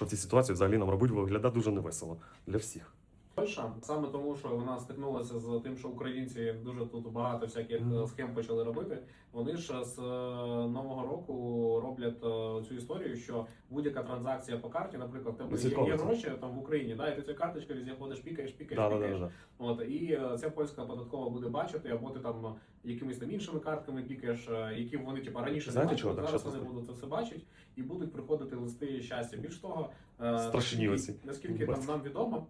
що в цій ситуації взагалі нам робити виглядає дуже невесело для всіх. Польща саме тому, що вона стикнулася з тим, що українці дуже тут багато всяких е, схем почали робити. Вони ж з е, нового року роблять е, цю історію, що будь-яка транзакція по карті, наприклад, тебе є, є гроші там в Україні, да, і ти цю карточку ходиш, пікаєш, пікаєш, Да, да, пікаєш. да, да. От і е, ця польська податкова буде бачити, або ти там е, якимись там іншими картками пікаєш, е, які вони типу раніше не Знаєте, бачили, чого зараз вони будуть це все бачити і будуть приходити листи щастя. Більш того, е, Страшні оці. наскільки там нам відомо.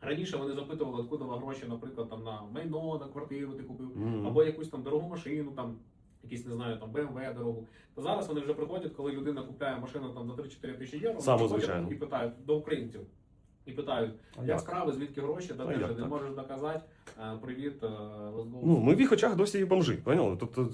Раніше вони запитували, откуда гроші, наприклад, там на майно, на квартиру ти купив, Мгм. або якусь там дорогу машину, там якісь не знаю, там BMW дорогу. То зараз вони вже приходять, коли людина купляє машину там за 3-4 тисячі євро, Само вони приходять і питають до українців. І питають, як справи, звідки гроші, да ти не можеш доказати. Е, Привіт, е. Ну, ми в їх очах досі і бомжи, поняли? Тобто,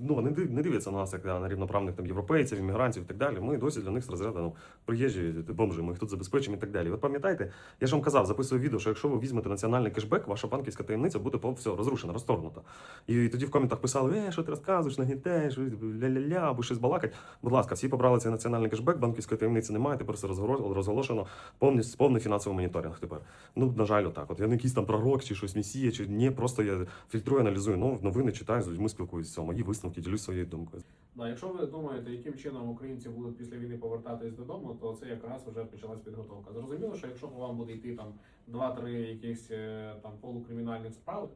ну, вони не дивляться на нас як на рівноправних там європейців, іммігрантів і так далі. Ми досі для них з розряду ну, приїжджі бомжи, ми їх тут забезпечимо і так далі. Ви пам'ятаєте, я ж вам казав, записую відео, що якщо ви візьмете національний кешбек, ваша банківська таємниця буде все розрушена, розторгнута. І тоді в коментах писали, е, що ти розказуєш, нагнітаєш, ля-ля-ля, або щось балакать. Будь ласка, всі побрали цей національний кешбек, банківської таємниці немає, тепер все розголошено повністю повний фінансовий моніторинг тепер. Ну, на жаль, отак. От я не якийсь там пророк чи щось месія, чи ні, просто я фільтрую, аналізую новини, читаю, з людьми спілкуюся, мої висновки, ділюсь своєю думкою. Да, якщо ви думаєте, яким чином українці будуть після війни повертатись додому, то це якраз вже почалась підготовка. Зрозуміло, що якщо вам буде йти там 2-3 якісь е, там полукримінальних справи,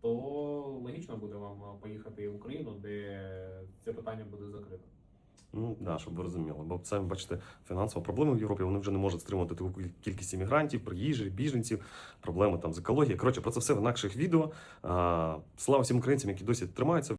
то логічно буде вам е, поїхати в Україну, де це питання буде закрито. Ну да, щоб ви розуміли. Бо самі бачите, фінансова проблема в Європі. Вони вже не можуть стримувати таку кількість іммігрантів, приїжджих, біженців, проблеми там з екологією. Коротше, про це все в інакших відео. Слава всім українцям, які досі тримаються.